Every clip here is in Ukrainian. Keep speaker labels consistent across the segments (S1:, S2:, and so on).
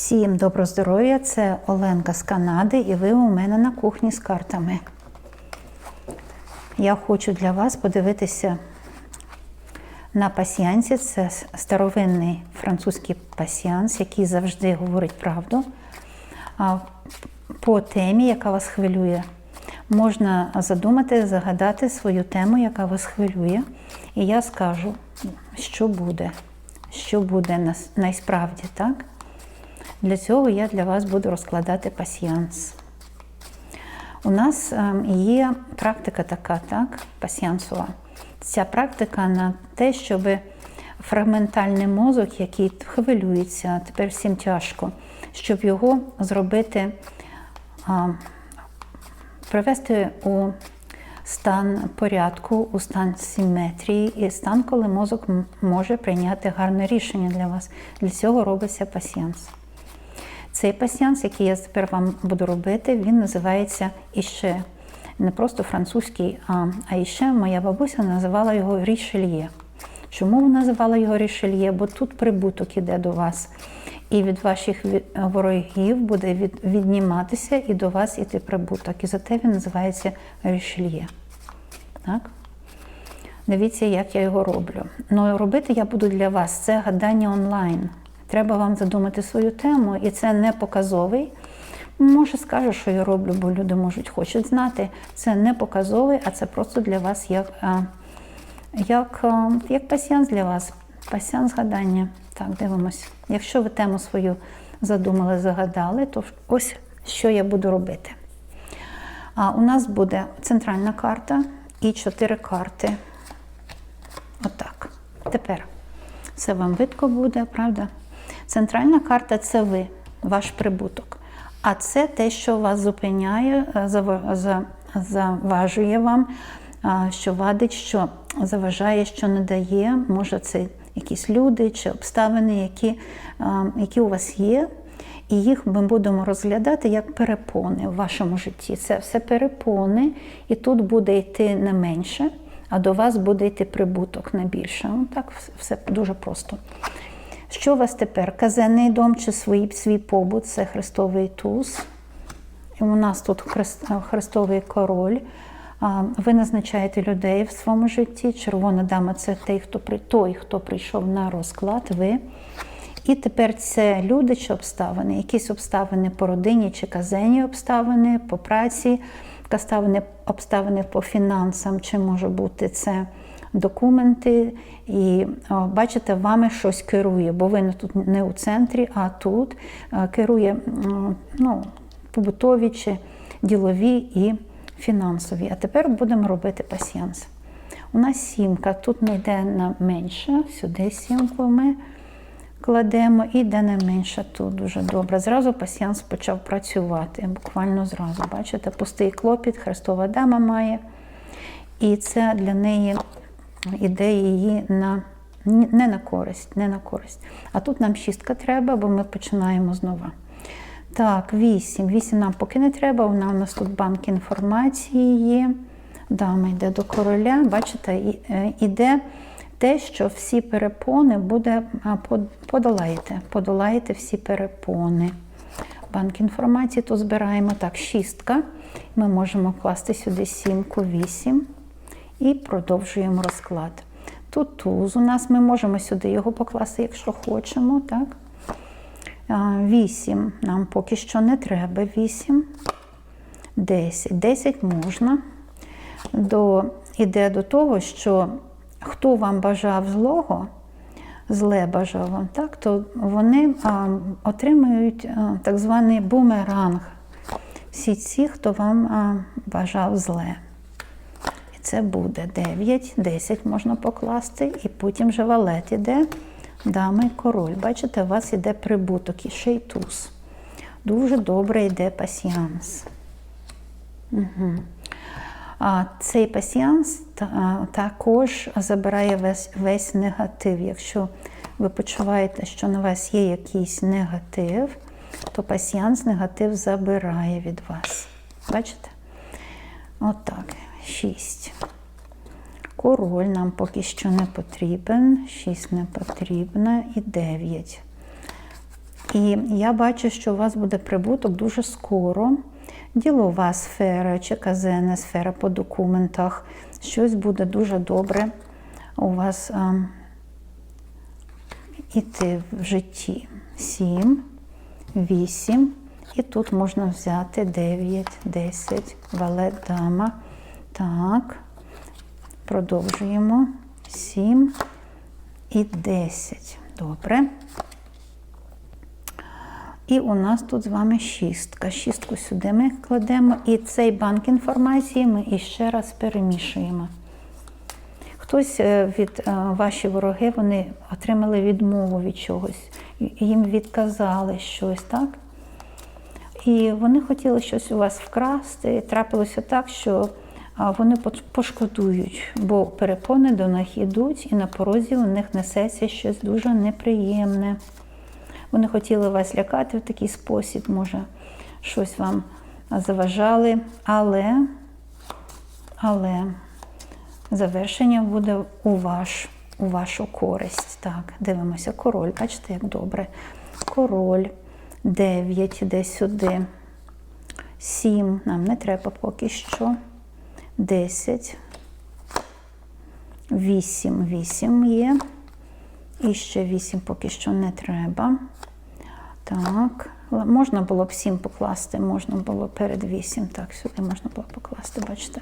S1: Всім добро здоров'я! Це Оленка з Канади, і ви у мене на кухні з картами. Я хочу для вас подивитися на пасіянці. Це старовинний французький пасіянс, який завжди говорить правду. По темі, яка вас хвилює. Можна задумати, загадати свою тему, яка вас хвилює. І я скажу, що буде, що буде нас- найсправді, так? Для цього я для вас буду розкладати пасіянс. У нас ем, є практика така, так, пасіянсова. Ця практика на те, щоб фрагментальний мозок, який хвилюється, тепер всім тяжко, щоб його зробити, привести у стан порядку, у стан симетрії і стан, коли мозок може прийняти гарне рішення для вас. Для цього робиться пасіянс. Цей пасіянс, який я тепер вам буду робити, він називається іще. Не просто французький, а, а іще моя бабуся називала його рішельє. Чому вона називала його рішельє? Бо тут прибуток іде до вас. І від ваших ворогів буде від, відніматися і до вас іти прибуток. І зате він називається рішельє. Так? Дивіться, як я його роблю. Ну, робити я буду для вас це гадання онлайн. Треба вам задумати свою тему, і це не показовий. Може, скажу, що я роблю, бо люди можуть хочуть знати. Це не показовий, а це просто для вас як, а, як, як пасіянс для вас. Пасіянс гадання. Так, дивимось. Якщо ви тему свою задумали, загадали, то ось що я буду робити. А у нас буде центральна карта і чотири карти. Отак. Тепер це вам видко буде, правда? Центральна карта це ви, ваш прибуток. А це те, що вас зупиняє, е, зава- за- заважує вам, що вадить, що заважає, що не дає. Може, це якісь люди чи обставини, які, які у вас є. І їх ми будемо розглядати як перепони в вашому житті. Це все перепони, і тут буде йти не менше, а до вас буде йти прибуток не більше. Ну, так все дуже просто. Що у вас тепер? Казенний дом чи свій, свій побут це Христовий туз. І у нас тут Христовий король. Ви назначаєте людей в своєму житті. Червона дама це той, хто той, хто прийшов на розклад. Ви. І тепер це люди чи обставини, якісь обставини по родині чи казенні обставини, по праці, обставини по фінансам, чи може бути це документи. І бачите, вами щось керує, бо ви тут не у центрі, а тут е, керує ну, побутові чи ділові і фінансові. А тепер будемо робити пасіянс. У нас сімка, тут не йде на менше, сюди сімку ми кладемо і де не менше тут дуже добре. Зразу пасіянс почав працювати, буквально зразу. Бачите, пустий клопіт, Христова дама має. І це для неї іде її на не на користь, не на користь. А тут нам шістка треба, бо ми починаємо знову. Так, вісім. Вісім нам поки не треба. Вона у нас тут банк інформації є. Дама йде до короля. Бачите, е, іде те, що всі перепони буде подолаєте. Подолаєте всі перепони. Банк інформації то збираємо так, шістка. Ми можемо класти сюди сімку, вісім. І продовжуємо розклад. Тут туз у нас ми можемо сюди його покласти, якщо хочемо. так? Вісім нам поки що не треба. Вісім. Десять. Десять можна. До, іде до того, що хто вам бажав злого, зле бажав вам, так, то вони а, отримують а, так званий бумеранг. Всі ці, хто вам а, бажав зле. Це буде 9, 10 можна покласти, і потім вже валет іде, дама і король. Бачите, у вас іде прибуток і ще й туз. Дуже добре йде пасіянс. Угу. А цей пасіянс також забирає весь, весь негатив. Якщо ви почуваєте, що на вас є якийсь негатив, то пасіянс негатив забирає від вас. Бачите? Отак. Шість. Король нам поки що не потрібен, 6 не потрібно і 9. І я бачу, що у вас буде прибуток дуже скоро. Ділова сфера чи казенна сфера по документах. Щось буде дуже добре у вас а, іти в житті. Сім, вісім. І тут можна взяти 9, 10, валет, дама. Так. Продовжуємо. 7 і 10. Добре. І у нас тут з вами шістка. Шістку сюди ми кладемо. І цей банк інформації ми іще раз перемішуємо. Хтось е, від е, ваші вороги вони отримали відмову від чогось, їм відказали щось, так? І вони хотіли щось у вас вкрасти. І трапилося так, що вони пошкодують, бо перепони до них йдуть, і на порозі у них несеться щось дуже неприємне. Вони хотіли вас лякати в такий спосіб, може, щось вам заважали, але, але завершення буде у, ваш, у вашу користь. Так, дивимося, король, бачите, як добре. Король, 9, іде сюди. 7, нам не треба поки що. 10. 8, 8 є. І ще 8 поки що не треба. Так, можна було б 7 покласти, можна було перед 8. Так, сюди можна було покласти, бачите.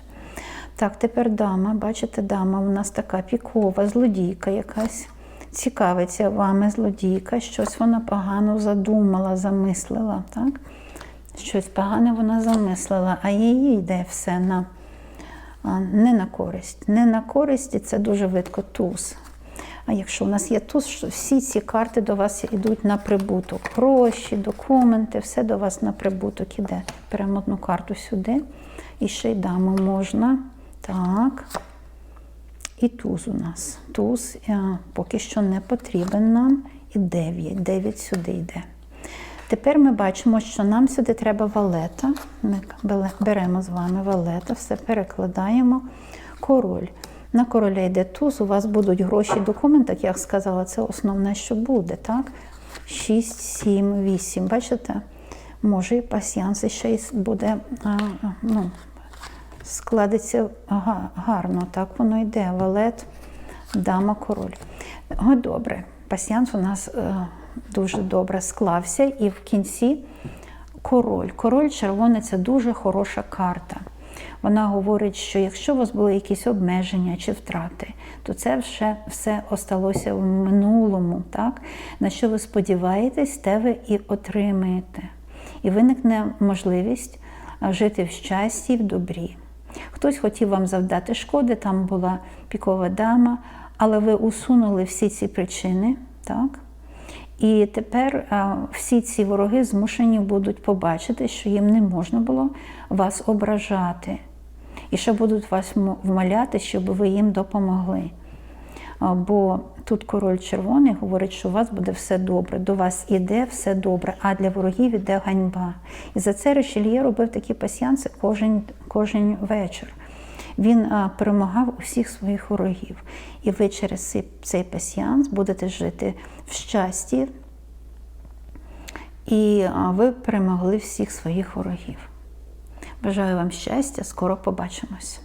S1: Так, тепер дама. Бачите, дама у нас така пікова, злодійка якась. Цікавиться вами злодійка, щось вона погано задумала, замислила. так? Щось погане вона замислила, а їй йде все на, не на користь. Не на користь, і це дуже видко туз. А якщо у нас є туз, всі ці карти до вас йдуть на прибуток. Гроші, документи, все до вас на прибуток іде. Беремо одну карту сюди. І ще й дамо можна. Так. І туз у нас. Туз е, поки що не потрібен нам. І 9. 9 сюди йде. Тепер ми бачимо, що нам сюди треба валета. Ми беремо з вами валета, все перекладаємо. Король. На короля йде туз, у вас будуть гроші, документи, як я сказала, це основне, що буде. так? 6, 7, 8. Бачите? Може, і пасіянс ще й буде ну, складеться гарно. Так воно йде. Валет, дама, король. О, добре. Пасіянс у нас е, дуже добре склався. І в кінці король. Король червоний це дуже хороша карта. Вона говорить, що якщо у вас були якісь обмеження чи втрати, то це вже все осталося в минулому. Так? На що ви сподіваєтесь, те ви і отримаєте. І виникне можливість жити в щасті і в добрі. Хтось хотів вам завдати шкоди, там була пікова дама, але ви усунули всі ці причини, так? І тепер а, всі ці вороги змушені будуть побачити, що їм не можна було вас ображати. І ще будуть вас вмоляти, щоб ви їм допомогли. Бо тут король червоний говорить, що у вас буде все добре, до вас іде все добре, а для ворогів іде ганьба. І за це Ришельє робив такі пасіянси кожен, кожен вечір. Він перемагав усіх своїх ворогів. І ви через цей, пасіянс будете жити в щасті, і ви перемогли всіх своїх ворогів. Бажаю вам щастя, скоро побачимось.